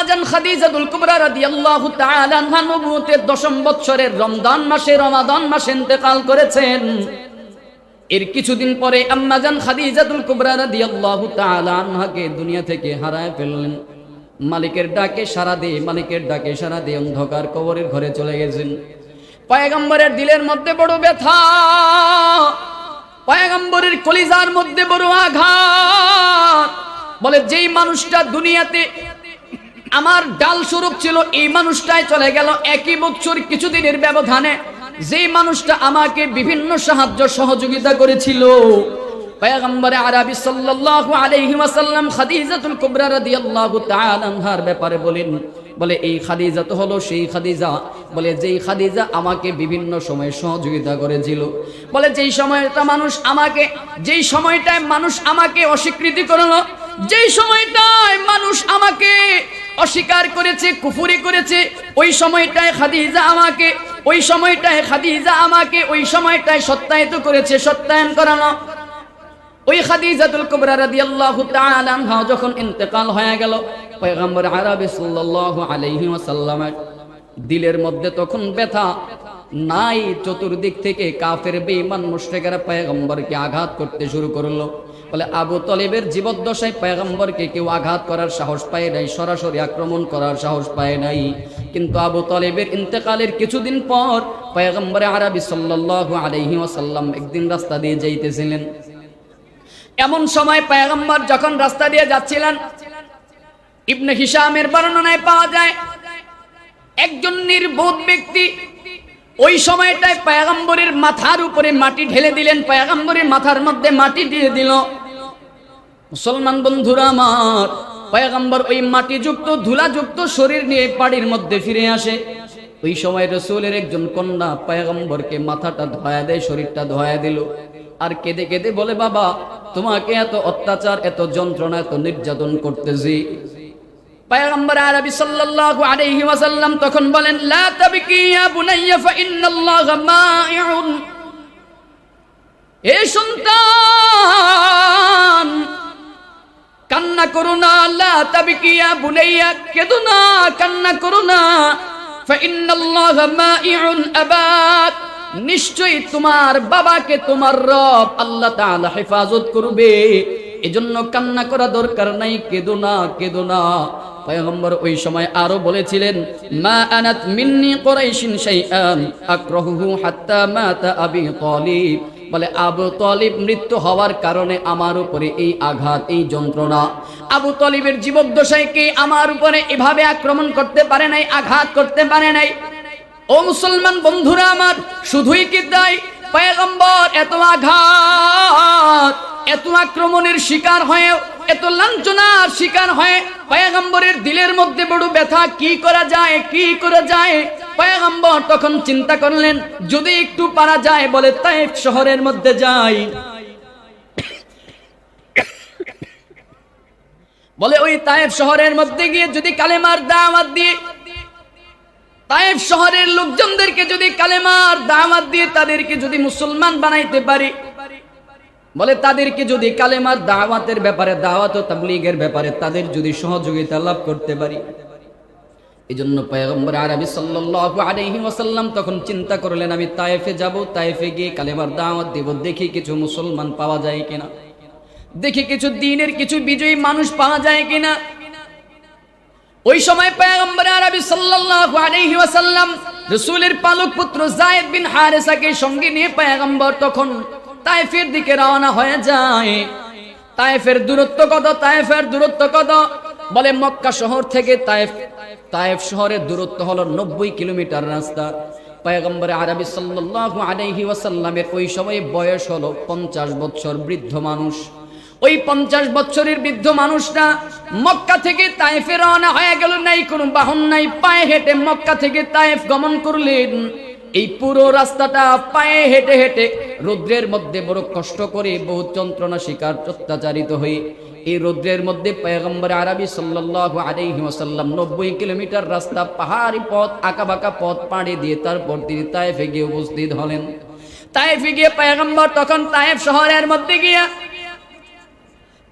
আম্মাজান খাদিজাতুল কুবরা রাদিয়াল্লাহু তাআলা আনহা নবুয়তের দশম বৎসরের রমজান মাসে রমাদান মাসে ইন্তেকাল করেছেন। এর কিছুদিন পরে আম্মাজান খাদিজাতুল কুবরা রাদিয়াল্লাহু তাআলা আনহাকে দুনিয়া থেকে হারায় ফেললেন। মালিকের ডাকে সারা দিয়ে, মালিকের ডাকে সারা দিয়ে অন্ধকার কবরের ঘরে চলে গেছেন। পয়গম্বরের দিলের মধ্যে বড় ব্যথা, পয়গম্বরের কলিজার মধ্যে বড় আঘাত। বলে, যেই মানুষটা দুনিয়াতে আমার ডাল স্বরূপ ছিল, এই মানুষটাই চলে গেল একই বছর কিছুদিনের ব্যবধানে। যেই মানুষটা আমাকে বিভিন্ন সাহায্য সহযোগিতা করেছিল। পয়গম্বরে আরবি সাল্লাল্লাহু আলাইহি ওয়াসাল্লাম ব্যাপারে বলেন, বলে, এই খাদিজা তো হলো সেই খাদিজা। বলে, যেই খাদিজা আমাকে বিভিন্ন সময় সহযোগিতা করেছিল। বলে, যেই সময়টা মানুষ আমাকে, যেই সময়টায় মানুষ আমাকে অস্বীকৃতি করল, যেই সময়টায় মানুষ আমাকে অস্বীকার করেছে, কুফুরি করেছে, ওই সময়টায় খাদিজা আমাকে, ওই সময়টায় খাদিজা আমাকে, ওই সময়টায় সত্যায়িত করেছে, সত্যায়ন করানো ওই খাদিজাতুল কুবরা রাদিয়াল্লাহু তাআলা আনহা যখন ইন্তেকাল হয়ে গেল, পয়গম্বর আরবি সাল্লাল্লাহু আলাইহি ওয়াসাল্লামের দিলের মধ্যে তখন ব্যথা নাই চতুর্দিক থেকে কাফের, বেঈমান, মুশরিকেরা পয়গম্বরকে আঘাত করতে শুরু করল। বলে আবু তলেবের জীবদ্দশায় পয়গম্বরকে কেউ আঘাত করার সাহস পায় নাই, সরাসরি আক্রমণ করার সাহস পায় নাই। কিন্তু আবু তলেবের ইন্তেকালের কিছুদিন পর পয়গম্বরে আরবি সাল্লাল্লাহু আলাইহি ওয়াসাল্লাম একদিন রাস্তা দিয়ে যাইতেছিলেন। এমন সময় পয়গম্বর যখন রাস্তা দিয়ে যাচ্ছিলেন, ইবনে হিসামের বর্ণনায় পাওয়া যায়, একজন নির্বোধ ব্যক্তি ওই সময়টায় পয়গম্বরের মাথার উপরে মাটি ঢেলে দিলেন, পয়গম্বরের মাথার মধ্যে মাটি দিয়ে দিল। মুসলমান বন্ধুরা আমার, পয়গম্বর ওই মাটিযুক্ত, ধুলাযুক্ত শরীর নিয়ে পাড়ির মধ্যে ফিরে আসে। ওই সময় রসুলের একজন কন্যা পয়গম্বরকে মাথাটা ধোয়া দেয়, শরীরটা ধোয়া দিল। আর কেঁদে কেঁদে বলে, বাবা, তোমাকে এত অত্যাচার, এত যন্ত্রণা, এত নির্যাতন করতেছি। তখন বলেন সন্তান কান্না করো না, লা তাবকি বুনাইয়া না, কান্না করো না। তোমার বাবাকে তোমার রব আল্লাহ হেফাজত করবে। এজন্য কান্না করা দরকার নাই, কেদো না কেদো না। পয়গম্বর ওই সময় আরও বলেছিলেন, মা আনাত মিন্নি কুরাইশিন শাইআন, আক্রাহুহু হাত্তা মাতা আবি তালিব। বলে, আবু তলিব মৃত্যু হওয়ার কারণে আমার উপরে এই আঘাত, এই যন্ত্রণা। আবু তলিবের জীবদ্দশায় কে আমার উপরে এভাবে আক্রমণ করতে পারে নাই, আঘাত করতে পারে নাই? ও মুসলমান বন্ধুরা আমার, শুধুই কি তাই? পয়গম্বর, এত আঘাত, এত আক্রমণের শিকার হয়ে এত লাঞ্ছনার শিকার হয়ে পয়গম্বরের দিলের মধ্যে বড় ব্যথা, কি করা যায়, কি করা যায়? পয়গম্বর তখন চিন্তা করলেন, যদি একটু পারা যায়, বলে তাইফ শহরের মধ্যে যাই। বলে ওই তাইফ শহরের মধ্যে গিয়ে যদি কালেমার দাওয়াত দিয়ে, তাইফ শহরের লোকজনদেরকে যদি কালেমার দাওয়াত দিয়ে তাদেরকে যদি মুসলমান বানাইতে পারি বলে, তাদেরকে যদি কালেমার দাওয়াতের ব্যাপারে, দাওয়াত ও তাবলীগের ব্যাপারে তাদের যদি সহযোগিতা লাভ করতে পারি। এই জন্য পয়গম্বর আরবি সাল্লাল্লাহু আলাইহি ওয়াসাল্লাম তখন চিন্তা করলেন, আমি তায়েফে যাব, তায়েফে গিয়ে কালেমার দাওয়াত দেব, দেখি কিছু মুসলমান পাওয়া যায় কিনা। দেখি কিছু দিনের কিছু বিজয়ী মানুষ পাওয়া যায় কিনা। ওই সময় পয়গম্বর আরবি সাল্লাল্লাহু আলাইহি ওয়াসাল্লাম রাসূলের পালক পুত্র যায়েদ বিন হারেসাকে সঙ্গে নিয়ে পয়গম্বর তখন তায়েফের দিকে রওনা হয়ে যায়। তায়েফের দূরত্ব কত? তায়েফের দূরত্ব কত? বলে মক্কা শহর থেকে তায়েফ তায়েফ শহরের দূরত্ব হলো নব্বই কিলোমিটার রাস্তা। পয়গম্বর আরবি সাল্লাল্লাহু আলাইহি ওয়াসাল্লামের ওই সময় বয়স হলো পঞ্চাশ বছর বৃদ্ধ মানুষ। ওই পঞ্চাশ বছরের বৃদ্ধ মানুষটা মক্কা থেকে তায়েফে রওনা হয়ে গেল, নাই কোনো বাহন নাই, পায়ে হেঁটে মক্কা থেকে তায়েফ গমন করলেন। এই পুরো রাস্তাটা পায়ে হেঁটে হেঁটে রৌদ্রের মধ্যে বড় কষ্ট করে বহু যন্ত্রণা, শিকার, অত্যাচারিত হয়ে এই রৌদ্রের মধ্যে পয়গম্বর আরবি সাল্লাল্লাহু আলাইহি ওয়াসাল্লাম নব্বই কিলোমিটার রাস্তা, পাহাড়ি পথ, আঁকাবাঁকা পথ পাড়ি দিয়ে তারপর তিনি তায়েফে গিয়ে উপস্থিত হলেন। তায়েফে গিয়ে পয়গম্বর তখন তায়েফ শহরের মধ্যে গিয়া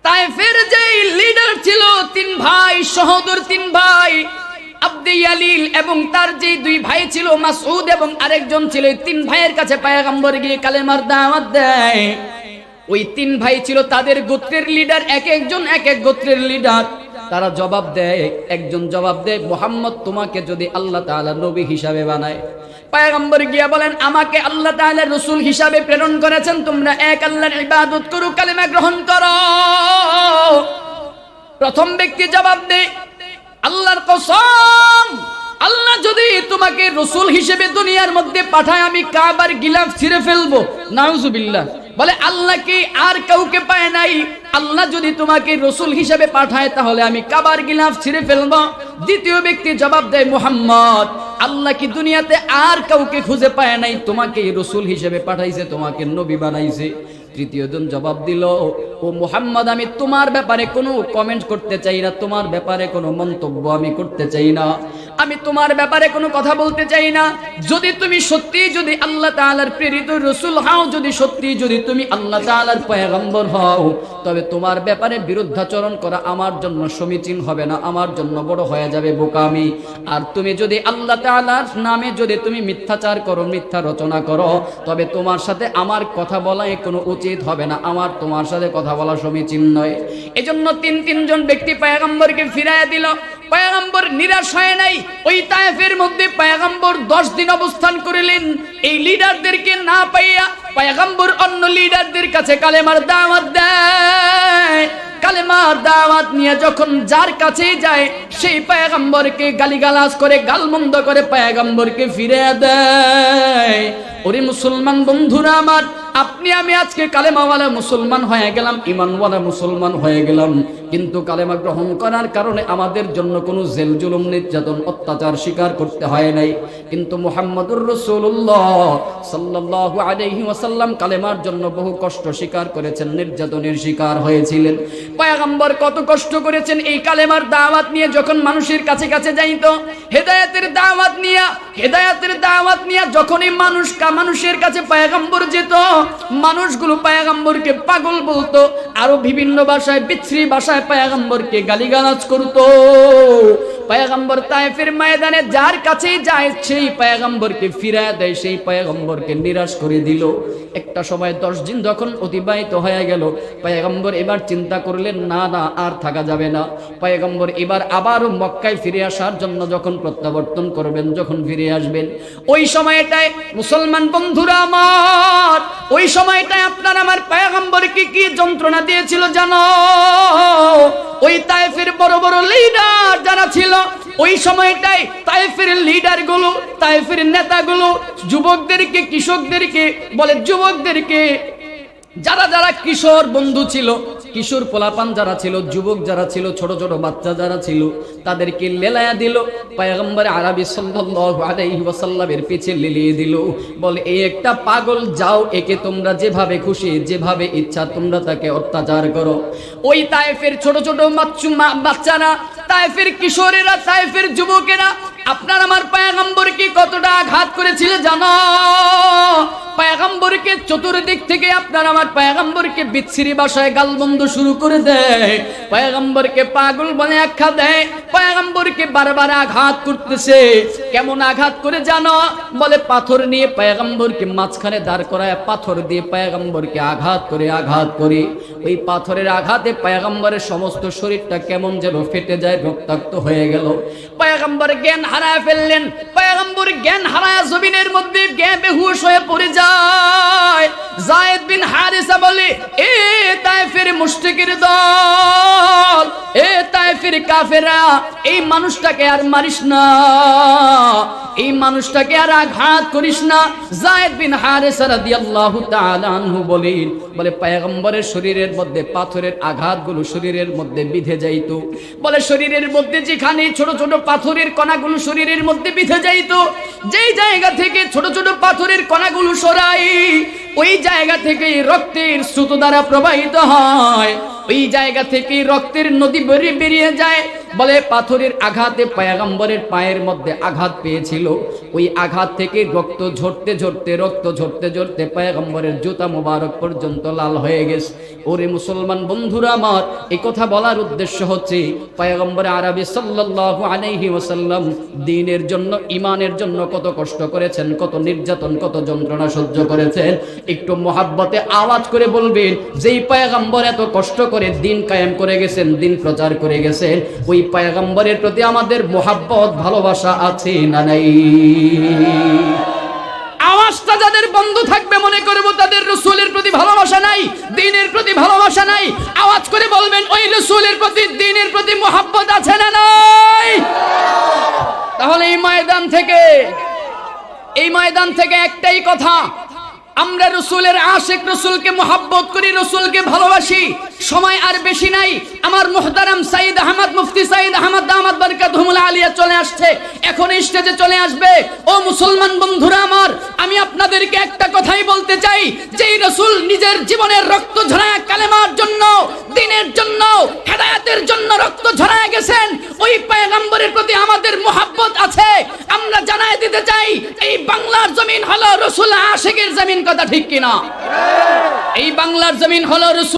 তাইফের যে লিডার ছিল, তিন ভাই, সহোদর তিন ভাই আব্দে ইয়ালিল এবং তার যে দুই ভাই ছিল, মাসউদ এবং আরেকজন ছিল তিন ভাইয়ের কাছে পায়গাম্বর গিয়ে কালেমার দাওয়াত দেয়। ওই তিন ভাই ছিল তাদের গোত্রের লিডার এক একজন, এক এক গোত্রের লিডার তারা জবাব দেয়, একজন জবাব দেয়, মোহাম্মদ, তোমাকে যদি আল্লাহ তাআলা নবী হিসাবে বানায়। পায়গম্বর গিয়া বলেন, আমাকে আল্লাহ তাআলা রসুল হিসাবে প্রেরণ করেছেন, তোমরা এক আল্লাহর ইবাদত করো, কালেমা গ্রহণ করো। প্রথম ব্যক্তি জবাব দেয় আল্লাহর কসম, আল্লাহ যদি তোমাকে রসুল হিসেবে দুনিয়ার মধ্যে পাঠায়, আমি কাবার গিলাফ ছিঁড়ে ফেলব। নাউজুবিল্লাহ। বলে আল্লাহ কি আর কাউকে পায় নাই। আল্লাহ যদি তোমাকে রসুল হিসেবে পাঠায়, তাহলে আমি কাবার গিলাফ ছিঁড়ে ফেলব। দ্বিতীয় ব্যক্তি জবাব দেয়, মোহাম্মদ, আল্লাহ কি দুনিয়াতে আর কাউকে খুঁজে পায় নাই? তোমাকে রসুল হিসেবে পাঠাইছে, তোমাকে নবী বানাইছে। তৃতীয় জন জবাব দিল, ও মোহাম্মদ, আমি তোমার ব্যাপারে কোনো কমেন্ট করতে চাই না, তোমার ব্যাপারে কোনো মন্তব্য আমি করতে চাই না। আমি তোমার ব্যাপারে কোনো কথা বলতে চাই না। যদি তুমি সত্যি যদি আল্লাহ তাআলার প্রেরিত রসুল হও, যদি সত্যি যদি তুমি আল্লাহ তাআলার পয়গম্বর হও, তবে তোমার ব্যাপারে বিরুদ্ধাচরণ করা আমার জন্য সমীচীন হবে না, আমার জন্য বড় হয়ে যাবে বোকামি। আর তুমি যদি আল্লাহ তাআলার নামে যদি তুমি মিথ্যাচার করো, মিথ্যা রচনা করো, তবে তোমার সাথে আমার কথা বলাই কোনো উচিত হবে না, আমার তোমার সাথে কথা বলা সমীচীন নয়। এজন্য তিন তিনজন ব্যক্তি পায়গম্বরকে ফিরাইয়া দিল। পায়গম্বর নিরাশ হয় নাই। ওই তায়েফের মধ্যে পায়গম্বর দশ দিন অবস্থান করিলেন। এই লিডারদেরকে না পাইয়া পায়গম্বর অন্য লিডারদের কাছে কালেমার দাওয়াত দেয়। কালেমার দাওয়াত নিয়ে যখন যার কাছেই যায়, সেই পায়গম্বরকে গালিগালাজ করে, গালমন্দ করে পায়গম্বরকে ফিরে দেয়। ওরে মুসলমান বন্ধুরা আমার, আপনি আমি আজকে কালেমাওয়ালা মুসলমান হয়ে গেলাম, ইমানওয়ালা মুসলমান হয়ে গেলাম। কিন্তু কালেমা গ্রহণ করার কারণে আমাদের জন্য কোনো জেল জুলুম নির্যাতন, অত্যাচার স্বীকার করতে হয় নাই। কিন্তু মুহাম্মদুর রসুল্লাহ সাল্লাল্লাহু আলাইহি ওয়াসাল্লাম কালেমার জন্য বহু কষ্ট স্বীকার করেছেন, নির্যাতনের শিকার হয়েছিলেন। পয়গম্বর কত কষ্ট করেছেন, এই কালেমার দাওয়াত নিয়ে যখন মানুষের কাছে কাছে যাইতো, হেদায়েতের দাওয়াত নিয়ে, হেদায়েতের দাওয়াত নিয়ে যখনই মানুষ মানুষের কাছে পয়গম্বর যেত, মানুষগুলো পায়গাম্বরকে পাগল বলতো, আরও বিভিন্ন ভাষায়, বিচ্ছিরি ভাষায় পায়গাম্বরকে গালিগালাজ করতো। পায়গাম্বর তায়েফের ময়দানে যার কাছেই যায়, সেই পায়গাম্বরকে ফিরায় দেয়, সেই পায়গাম্বরকে নিরাশ করে দিল। একটা সময় দশ দিন যখন অতিবাহিত হয়ে গেল, পায়গাম্বর এবার চিন্তা করলেন, না না, আর থাকা যাবে না। পায়গাম্বর এবার আবারও মক্কায় ফিরে আসার জন্য যখন প্রত্যাবর্তন করবেন, যখন ফিরে আসবেন, ওই সময়টায়, মুসলমান বন্ধুরা আমার, ওই সময়টায় আপনার আমার পায়গাম্বরকে কি যন্ত্রণা দিয়েছিল জানো? ওই তাইফের বড় বড় লিডার যারা ছিল, ওই সময়টাই তাইফের লিডারগুলো, তাইফের নেতাগুলো যুবকদেরকে, কৃষকদেরকে, বলে যুবকদেরকে, যারা যারা কিশোর বন্ধু ছিল কিশোর পোলাপান যারা ছিল, যুবক যারা ছিল, ছোট ছোট বাচ্চা যারা ছিল, তাদেরকে লেলায়া দিল। পায়গম্বর আরবি ওয়াসাল্লামের পিছে লিলিয়ে দিল। বলে, এই একটা পাগল, যাও, একে তোমরা যেভাবে খুশি, যেভাবে ইচ্ছা, তোমরা তাকে অত্যাচার করো। ওই তায়েফের ছোট ছোট বাচ্চারা, তায়েফের কিশোরেরা, তায়েফের যুবকেরা, আপনার আমার পায়গম্বরকে কতটা আঘাত করেছিল জানো? পায়গম্বরকে চতুর্দিক থেকে আপনার আমার পায়গাম্বরকে বিচ্ছিরি বাসায় গালবন্ধ শুরু করে দেয়। পায়গাম্বরকে পাগল বলে আখ্যা দেয়। পায়গম্বরকে বারবার আঘাত করতেছে। কেমন আঘাত করে জানো? বলে পাথর নিয়ে পায়গম্বরকে মাঝখানে দাঁড় করায় পাথর দিয়ে পায়গম্বরকে আঘাত করে আঘাত করে। ওই পাথরের আঘাতে পায়গম্বরের সমস্ত শরীরটা কেমন যেন ফেটে যায়, রক্তাক্ত হয়ে গেল। পায়গম্বর জ্ঞান হারায় ফেললেন। পায়গম্বর জ্ঞান হারায় জমিনের মধ্যে জ্ঞান বেহুশ হয়ে পড়ে যায়। জায়েদ বিন হারিসা বলে, এ তাইফের মুশরিকের দল, এ তাইফের কাফেরা, এই মানুষটাকে আর মারিস না, এই মানুষটাকে আর আঘাত করিস না। জায়েদ বিন হারিসা রাদিয়াল্লাহু তাআলা আনহু বলেন বলে, পয়গম্বরের শরীরের মধ্যে পাথরের আঘাতগুলো শরীরের মধ্যে বিধে যাইতো। বলে, শরীরের মধ্যে যেখানে ছোট ছোট পাথরের কণাগুলো শরীরের মধ্যে বিধে যাইতো, যেই জায়গা থেকে ছোট ছোট পাথরের কণাগুলো সরাই, ওই জায়গা থেকে রক্তের সুতো দ্বারা প্রবাহিত হয়। ওই জায়গা থেকে রক্তের নদী বেরিয়ে যায়। বলে পাথরের আঘাতে পায়াগম্বরের পায়ের মধ্যে আঘাত পেয়েছিল। ওই আঘাত থেকে রক্ত ঝরতে ঝরতে, রক্ত ঝরতে ঝরতে পায়াগম্বরের জুতা মোবারক পর্যন্ত লাল হয়ে গেছে। ওরে মুসলমান বন্ধুরা আমার, এই কথা বলার উদ্দেশ্য হচ্ছে, পায়াগম্বর আরবি সাল্লাল্লাহু আলাইহি ওয়াসাল্লাম দিনের জন্য ইমানের জন্য কত কষ্ট করেছেন, কত নির্যাতন, কত যন্ত্রণা সহ্য করেছেন। একটু মোহাব্বতে আওয়াজ করে বলবেন, যেই পায়গাম্বর এত কষ্ট করে দিন কায়েম করে গেছেন, দিন প্রচার করে গেছেন, ওই পায়গাম্বরের প্রতি আমাদের মোহাব্বত, ভালোবাসা আছে না নাই? আওয়াজটা যাদের বন্ধ থাকবে মনে করব তাদের রসুলের প্রতি ভালোবাসা নাই, দিনের প্রতি ভালোবাসা নাই। আওয়াজ করে বলবেন, ওই রসুলের প্রতি, দিনের প্রতি মোহাব্বত আছে না নাই? তাহলে এই ময়দান থেকে, এই ময়দান থেকে একটাই কথা, আমরা রসুলের আশেক রসুলকে মোহাব্বত করি, রসুলকে ভালোবাসি। সময় আর বেশি নাই। আমার মুহতারাম সাইদ আহমদ, মুফতি সাইদ আহমদ দামাদ বারকাত হুমুল আলিয়া চলে আসছে। এখন স্টেজে চলে আসবে। ও মুসলমান বন্ধুরা আমার, আমি আপনাদেরকে একটা কথাই বলতে চাই। যেই রসুল নিজের জীবনের রক্ত ঝরায় কালেমার জন্য, দিনের জন্য, হেদায়াতের জন্য রক্ত ঝরায় গেছেন, ওই পয়গম্বরের প্রতি আমাদের মোহাব্বত আছে। আমরা জানাই দিতে চাই, এই বাংলার জমিন হলো রসুল আশেকের জমিন, কথা ঠিক কিনা? এই বাংলার জমিন হলো রসুল